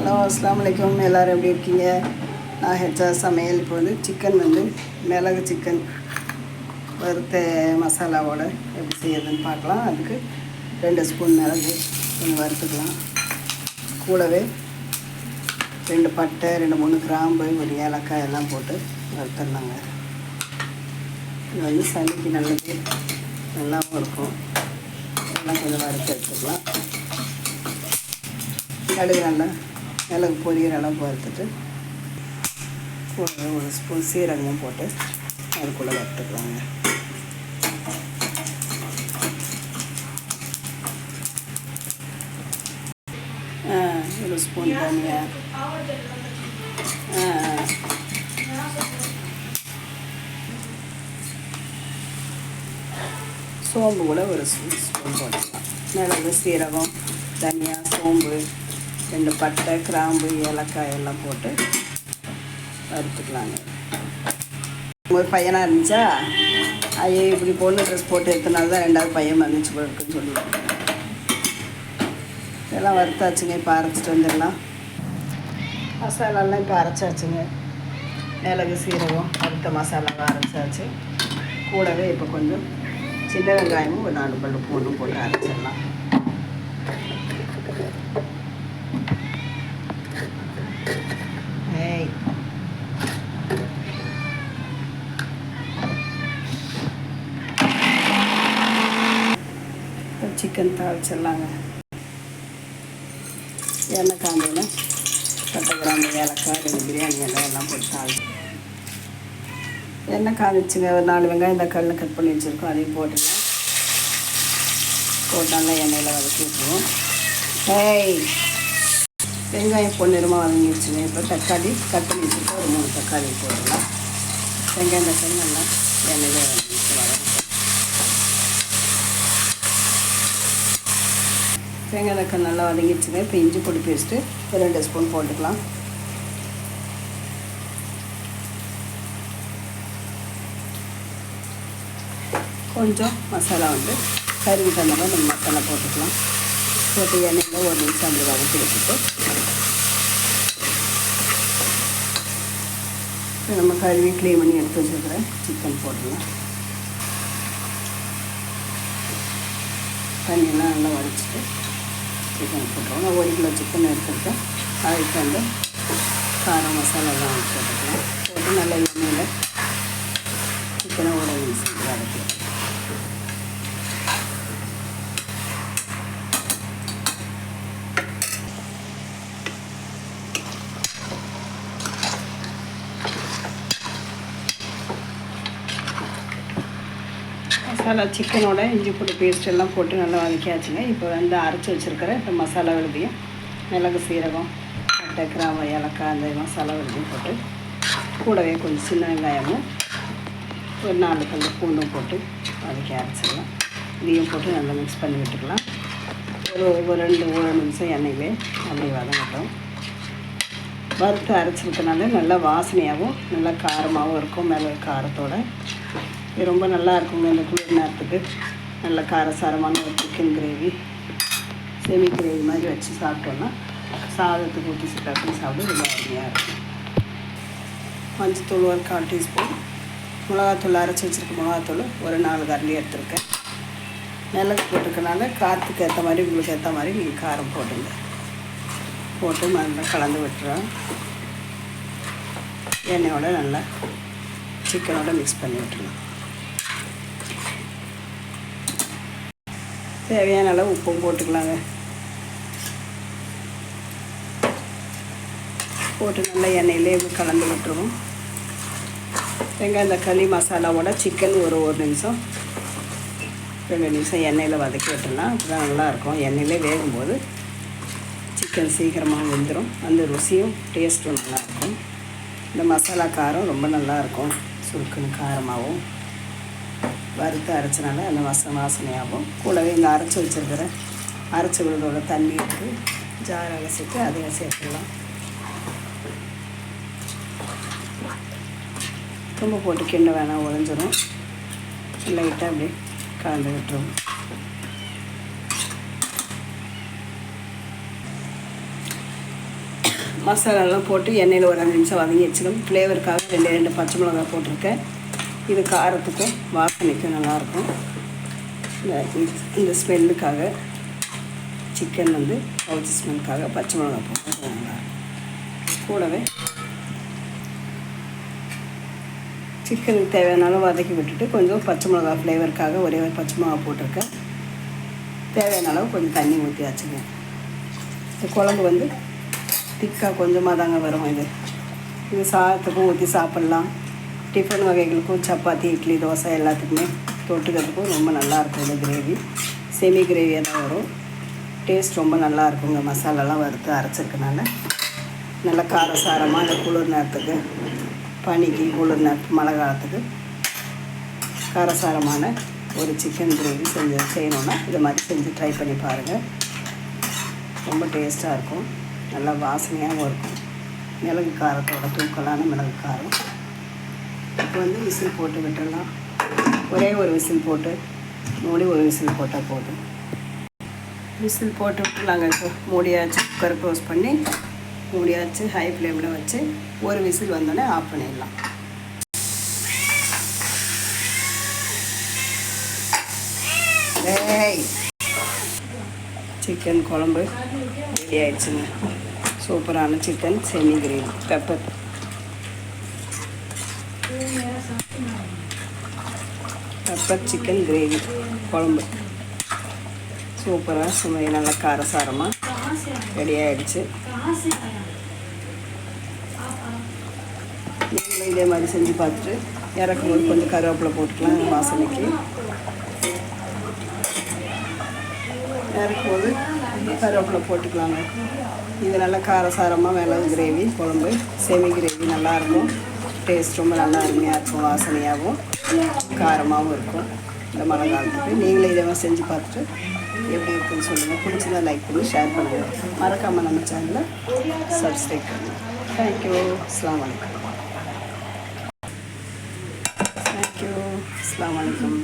Hello அஸ்லாம் வலைக்கம் எல்லோரும் எப்படி இருக்கீங்க? நான் ஹெச்சா சமையல். இப்போ வந்து சிக்கன் வந்து மிளகு சிக்கன் வறுத்த மசாலாவோட எப்படி செய்யறதுன்னு பார்க்கலாம். அதுக்கு ரெண்டு ஸ்பூன் மிளகு கொஞ்சம் வறுத்துக்கலாம். கூடவே ரெண்டு பட்டை ரெண்டு மூணு கிராம்பு ஒரு ஏலக்காய் எல்லாம் போட்டு வறுத்துடலாங்க. இது வந்து சளிக்கு நல்லது. நல்லாவும் இருக்கும். எல்லாம் கொஞ்சம் வறுத்து எடுத்துக்கலாம். கடுகு நல்லா மிளகு பொரியிற அளவுக்கு வறுத்துட்டு ஒரு ஸ்பூன் சீரகமும் போட்டு அதுக்குள்ளே வறுத்துக்கலாங்க. ஒரு ஸ்பூன் தனியா. சோம்பு கூட ஒரு ஸ்பூன் ஸ்பூன் போட்டுக்கலாம். மிளகு சீரகம் தனியா சோம்பு. ரெண்டு பட்டை கிராம்பு ஏலக்காய் எல்லாம் போட்டு வறுத்துக்கலாங்க. ஒரு பையனாக இருந்துச்சா? ஐயோ இப்படி பொண்ணு ட்ரெஸ் போட்டு எடுத்தனால தான் ரெண்டாவது பையன் வந்துச்சு போயிருக்குன்னு இருக்குன்னு இதெல்லாம் வறுத்தாச்சுங்க இப்போ அரைச்சிட்டு வந்துடலாம். மசாலாலாம் இப்போ அரைச்சாச்சுங்க. மிளகு சீரகம் வறுத்த மசாலாவை அரைச்சாச்சு. கூடவே இப்போ கொஞ்சம் சின்ன வெங்காயமும் ஒரு நாலு பல்லு பூண்டும் போட்டு அரைச்சிடலாம் ஏய் சிக்கன் தாளிச்சிடலாங்க எண்ணெய் காஞ்சோன்னா பட்டை கிராம்பு ஏலக்காய் ரெண்டு பிரியாணி எல்லாம் எல்லாம் போட்டு தாளிச்சு எண்ணெய் காமிச்சுங்க ஒரு நாலு வெங்காயம் தக்காளி கட் பண்ணி வச்சுருக்கோம் அதையும் போட்டுடலாம் போட்டு நல்லா எண்ணெயில் வதக்கி விட்டுருவோம் ஏய் வெங்காயம் பொன்னிறமாக வதங்கிடுச்சுங்க இப்போ தக்காளி கட் பண்ணி வச்சுருக்கோம் ஒரு மூணு தக்காளி போட்டுடலாம் வெங்காயம் தக்காளி நல்லா எண்ணெயில் வதக்கி வதக்கும் தேங்காய் தக்காளி நல்லா வதங்கிடுச்சுங்க. இப்போ இஞ்சி பொடி பேஸ்ட்டு ஒரு ரெண்டு ஸ்பூன் போட்டுக்கலாம். கொஞ்சம் மசாலா வந்து கருவி தந்தமாக நம்ம மசாலா போட்டுக்கலாம். போட்டு எண்ணெயில் ஒரு நிமிஷம் அப்படி வதக்கி வச்சுட்டு. இப்போ நம்ம கருவி க்ளீன் பண்ணி எடுத்து வச்சுருக்கிற சிக்கன் போட்டுடலாம் தண்ணியெல்லாம் நல்லா வடிச்சிட்டு சிக்கன் போட்டுருவோம். நான் ஒரு கிலோ சிக்கன் எடுத்துருக்கேன் அதுக்கு வந்து காரம் மசாலாலாம் போட்டுக்கலாம். போட்டு நல்லா எண்ணெயில் சிக்கனை ஒரு நிமிஷம் வதக்கி மசாலா சிக்கனோட இஞ்சி பூண்டு பேஸ்ட் எல்லாம் போட்டு நல்லா வதக்கியாச்சுங்க. இப்போ வந்து அரைச்சி வச்சுருக்கிற இப்போ மசாலா விழுதியும் மிளகு சீரகம் பட்டை கிராம ஏலக்காய் அந்த மசாலா விழுதியும் போட்டு கூடவே கொஞ்சம் சின்ன வெங்காயமும் ஒரு நாலு கல் பூண்டும் போட்டு வதக்கி அரைச்சிடலாம். இதையும் போட்டு நல்லா மிக்ஸ் பண்ணி விட்டுக்கலாம். ஒரு ஒரு ரெண்டு ஒரு நிமிஷம் எண்ணெயிலே அப்படி வதங்கட்டும். வறுத்து அரைச்சிருக்கனால நல்லா வாசனையாகவும் நல்லா காரமாகவும் இருக்கும். மிளகு காரத்தோட இது ரொம்ப நல்லா இருக்குங்க இந்த குளிர் நேரத்துக்கு. நல்ல காரசாரமான ஒரு சிக்கன் கிரேவி செமி கிரேவி மாதிரி வச்சு சாப்பிட்டோன்னா சாதத்துக்கு ஊற்றி சிக்காட்டி சாப்பிட ரொம்ப அருமையாக இருக்கும். மஞ்சத்தூள் ஒரு கால் டீஸ்பூன் மிளகாத்தூள் அரைச்சி வச்சுருக்க மிளகாத்தூள் ஒரு நாலு கரண்டி எடுத்துருக்கேன். மிளகு போட்டிருக்கனால காற்றுக்கு ஏற்ற மாதிரி உங்களுக்கு ஏற்ற மாதிரி நீங்கள் காரம் போட்டுங்க. போட்டு நல்லா கலந்து விட்டுறோம் எண்ணெயோடு நல்லா சிக்கனோட மிக்ஸ் பண்ணி விட்டுருலாம் தேவையான அளவு உப்பும் போட்டுக்கலாங்க. போட்டு நல்லா எண்ணெயிலே கலந்து விட்டுருவோம். வெங்காயம் தக்காளி மசாலாவோட சிக்கன் ஒரு ஒரு நிமிஷம். ரெண்டு நிமிஷம் எண்ணெயில் வதக்கி விட்டுலாம் அப்படிதான் நல்லாயிருக்கும் எண்ணெயிலே வேகும்போது சிக்கன் சீக்கிரமாக வெந்துடும் அந்த ருசியும் டேஸ்ட்டும் நல்லாயிருக்கும் இந்த மசாலா காரம் ரொம்ப நல்லாயிருக்கும் சுருக்குன்னு காரமாகவும். வறுத்து அரைச்சனால அந்த வாசனை வாசனையாகும். கூடவே இந்த அரைச்சி வச்சுருக்கிற அரைச்சி விழுதோட தண்ணி எடுத்து ஜார் அலசிட்டு அதையும் சேர்த்துக்கலாம். தும்பு போட்டு கிண்ட வேணாம் உடஞ்சிரும். லைட்டாக அப்படியே கலந்து விட்டுருவோம். மசாலாலாம் போட்டு எண்ணெயில் ஒரு அஞ்சு நிமிஷம் வதங்கி வச்சுக்கணும் ஃப்ளேவருக்காக ரெண்டு ரெண்டு பச்சை மிளகா போட்டிருக்கேன். இது காரத்துக்கும் வாசனைக்கும் நல்லாயிருக்கும். இந்த இந்த ஸ்மெல்லுக்காக சிக்கன் வந்து பவுச்சி ஸ்மெல்லுக்காக பச்சை மிளகா போட்டுருவாங்க கூடவே சிக்கனுக்கு தேவையான அளவு வதக்கி விட்டுட்டு கொஞ்சம் பச்சை மிளகா ஃப்ளேவருக்காக ஒரே ஒரு பச்சை மிளகா போட்டிருக்கேன். தேவையான அளவு கொஞ்சம் தண்ணி ஊற்றியாச்சுங்க இந்த குழம்பு வந்து திக்காக கொஞ்சமாக தாங்க வரும் இது. இது சாதத்துக்கும் ஊற்றி சாப்பிட்லாம். டிஃபன் வகைகளுக்கும் சப்பாத்தி இட்லி தோசை எல்லாத்துக்குமே தொட்டுக்கிறதுக்கும் ரொம்ப நல்லாயிருக்கும் இந்த கிரேவி. செமி கிரேவியாக தான் வரும். டேஸ்ட் ரொம்ப நல்லா இருக்குங்க. மசாலாலாம் வறுத்து அரைச்சிருக்கனால. நல்ல காரசாரமாக இந்த குளிர் நேரத்துக்கு பனிக்கு குளிர் நேரத்துக்கு மழை காலத்துக்கு காரசாரமான ஒரு சிக்கன் கிரேவி செஞ்சு செய்யணுன்னா இதை மாதிரி செஞ்சு ட்ரை பண்ணி பாருங்கள் ரொம்ப டேஸ்ட்டாக இருக்கும். நல்லா வாசனையாகவும் இருக்கும். மிளகு காரத்தோட தூக்கலான மிளகு காரம். இப்போ வந்து விசில் போட்டு விட்டுடலாம். ஒரே ஒரு விசில் போட்டு மூடி ஒரு விசில் போட்டால் போதும். விசில் போட்டு விட்டுலாங்க இப்போ. மூடியாச்சு குக்கர் க்ளோஸ் பண்ணி மூடியாச்சு ஹை ஃப்ளேமில் வச்சு ஒரு விசில் வந்தோடனே ஆஃப் பண்ணிடலாம். சிக்கன் குழம்பு ரெடி ஆயிடுச்சுங்க. சூப்பரான chicken semi gravy pepper pepper chicken gravy குழம்பு. சூப்பராக சுமை நல்லா காரசாரமாக ரெடி ஆகிடுச்சு நீங்களும் இதே மாதிரி செஞ்சு பார்த்துட்டு இறக்கும்போது கொஞ்சம் கருவேப்பிலை போட்டுக்கலாம் வாசனைக்கு. இறக்கும்போது கருவேப்பிலை போட்டுக்கலாங்க. இது நல்லா காரசாரமாக மிளகு கிரேவி குழம்பு செமி கிரேவி நல்லாயிருக்கும் டேஸ்ட் ரொம்ப நல்லா அருமையாக இருக்கும் வாசனையாகவும். காரமாகவும் இருக்கும் இந்த மழை காலத்துக்கு நீங்களே இதை மாதிரி செஞ்சு பார்த்துட்டு எப்படி இருக்குன்னு சொல்லுங்கள் பிடிச்சதா லைக் பண்ணி ஷேர் பண்ணுங்கள் மறக்காமல் நம்ம சேனலை சப்ஸ்கிரைப் பண்ணுங்கள் தேங்க்யூ அஸ்லாம் வலைக்கம் தேங்க்யூ அஸ்லாம் வலைக்கம்